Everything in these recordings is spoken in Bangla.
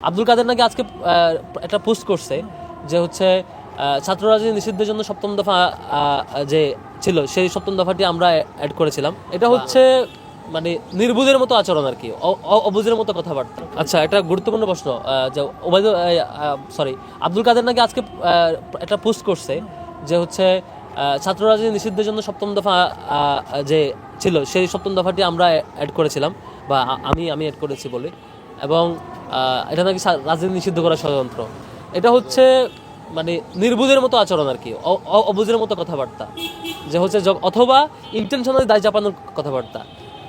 আব্দুল কাদের নাকি আজকে একটা পোস্ট করছে যে হচ্ছে ছাত্র রাজনীতি নিষিদ্ধের জন্য সপ্তম দফা যে ছিল সেই সপ্তম দফাটি আমরা অ্যাড করেছিলাম। এটা হচ্ছে মানে নির্বুজের মতো আচরণ আর কি অ- অ- মতো কথাবার্তা। আচ্ছা এটা গুরুত্বপূর্ণ প্রশ্ন যে ওবায়দুল সরি আব্দুল কাদের নাকি আজকে একটা পোস্ট করছে যে হচ্ছে ছাত্র রাজনীতি নিষিদ্ধের জন্য সপ্তম দফা যে ছিল সেই সপ্তম দফাটি আমরা অ্যাড করেছিলাম বা আমি আমি অ্যাড করেছি বলে। এবং এটা নাকি রাজনীতি নিষিদ্ধ করা ষড়যন্ত্র। এটা হচ্ছে মানে নির্বুজের মতো আচরণ আর কি অবুঝের মতো কথাবার্তা। যে হচ্ছে অথবা ইন্টেনশনাল দায় চাপানোর কথাবার্তা।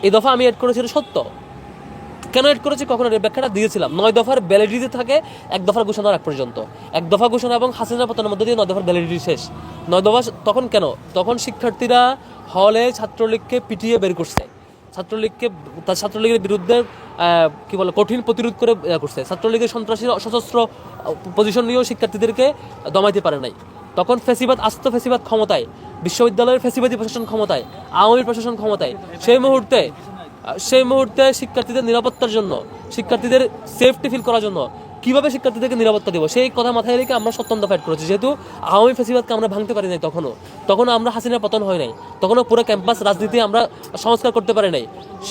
এই দফা আমি অ্যাড করেছি সত্য। কেন এড করেছি? কখনো ব্যাখ্যাটা দিয়েছিলাম। নয় দফার ভ্যালিডিটি থাকে এক দফার ঘোষণার আগ পর্যন্ত। এক দফা ঘোষণা এবং হাসিনা পতনের মধ্যে দিয়ে নয় দফার ভ্যালিডিটি শেষ। নয় দফা তখন কেন? তখন শিক্ষার্থীরা হলে ছাত্রলীগকে পিটিয়ে বের করছে। ছাত্রলীগকে, তার ছাত্রলীগের বিরুদ্ধে কী বলে, কঠিন প্রতিরোধ করে করছে। ছাত্রলীগের সন্ত্রাসী সশস্ত্র পজিশন নিয়েও শিক্ষার্থীদেরকে দমাইতে পারে নাই। তখন ফেসিবাদ, আস্ত ফেসিবাদ ক্ষমতায়, বিশ্ববিদ্যালয়ের ফেসিবাদী প্রশাসন ক্ষমতায়, আওয়ামী প্রশাসন ক্ষমতায়, সেই মুহূর্তে সেই মুহূর্তে শিক্ষার্থীদের নিরাপত্তার জন্য, শিক্ষার্থীদের সেফটি ফিল করার জন্য কীভাবে শিক্ষার্থীদেরকে নিরাপত্তা দেবো? সেই কথা মাথায় রেখে আমরা দফা add করেছি। যেহেতু আওয়ামী ফেসিবাদকে আমরা ভাঙতে পারি নাই তখনও। তখনও আমরা হাসিনার পতন হয় নাই। তখনও পুরো ক্যাম্পাস রাজনীতি আমরা সংস্কার করতে পারি নাই।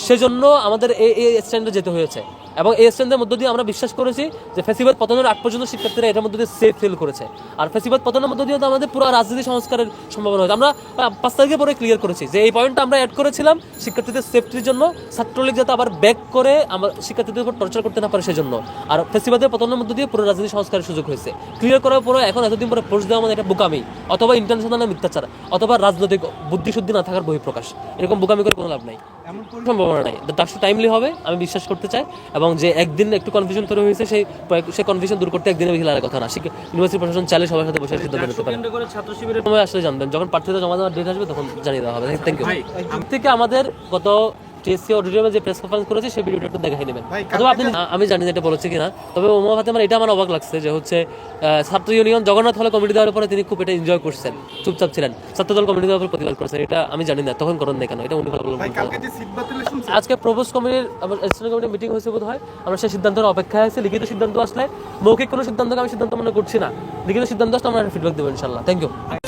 সেজন্য আমাদের এই এই স্ট্যান্ডে যেতে হয়েছে। এবং এই স্ট্যান্ডের মধ্য দিয়ে আমরা বিশ্বাস করেছি যে ফেসিবাদ পতনের আগ পর্যন্ত শিক্ষার্থীরা এটার মধ্যে দিয়ে সেফ ফিল করেছে। আর ফেসিবাদ পতনের মধ্য দিয়ে তো আমাদের পুরো রাজনীতি সংস্কারের সম্ভাবনা হয়েছে। আমরা পাঁচ তারিখে পরে ক্লিয়ার করেছি যে এই পয়েন্টটা আমরা অ্যাড করেছিলাম শিক্ষার্থীদের সেফটির জন্য। ছাত্রলীগ যাতে আবার ব্যাক করে আমার শিক্ষার্থীদের উপর টর্চার করতে না পারে সেজন্য। আর ফেসিবাদের পতনের মধ্য দিয়ে পুরো রাজনীতি সংস্কারের সুযোগ হয়েছে। ক্লিয়ার করার পরে এখন এতদিন পরে পোস্ট দেওয়া মানে এটা বোকামি অথবা ইন্টারন্যাশনাল মিথ্যাচার অথবা রাজনৈতিক বুদ্ধিশুদ্ধি না থাকার বহিঃপ্রকাশ। এরকম বোকামি করে কোনো লাভ নাই। এমন কোন সম্ভাবনা নাই। ডাকসু টাইমলি হবে আমি বিশ্বাস করতে চাই এবং যে একদিন একটু কনফিউশন তৈরি হয়েছে সেই সেই কনফিউশন দূর করতে একদিনের বেশি লাগার কথা না। ইউনিভার্সিটি প্রশাসন চাইলে সবার সাথে বসে সিদ্ধান্ত নিতে পারে। ছাত্র শিবিরের সময় আসলে জানবেন যখন প্রার্থীরা জমা দেওয়ার ডেট আসবে তখন জানিয়ে দেওয়া হবে। থ্যাংক ইউ থেকে আমাদের গত টিএসসি অডিটোরিয়ামে যে প্রেস কনফারেন্স করেছে সেই ভিডিওটা একটু দেখাই নেবেন। অথবা আপনি আমি জানি না এটা বলেছে কিনা তবে ওমা ফাতে আমার এটা আমার অবাক লাগছে যে হচ্ছে ছাত্র ইউনিয়ন জগন্নাথ হলে কমিটি দেওয়ার পরে তিনি খুব এটা এনজয় করছেন চুপচাপ ছিলেন। ছাত্রদল কমিটি দেওয়ার পর প্রতিবাদ করছেন এটা আমি জানি না তখন করেন না কেন এটা উনি ভালো আজকে প্রবোজ কমিটির আমার স্টুডেন্ট কমিটির মিটিং হয়েছে বোধ হয় আমরা সেই সিদ্ধান্তের অপেক্ষায় আছি লিখিত সিদ্ধান্ত আসলে মৌখিক কোনো সিদ্ধান্তকে আমি সিদ্ধান্ত মনে করছি না। লিখিত সিদ্ধান্ত আসলে আমরা ফিডব্যাক দেবো ইনশাল্লাহ থ্যাংক ইউ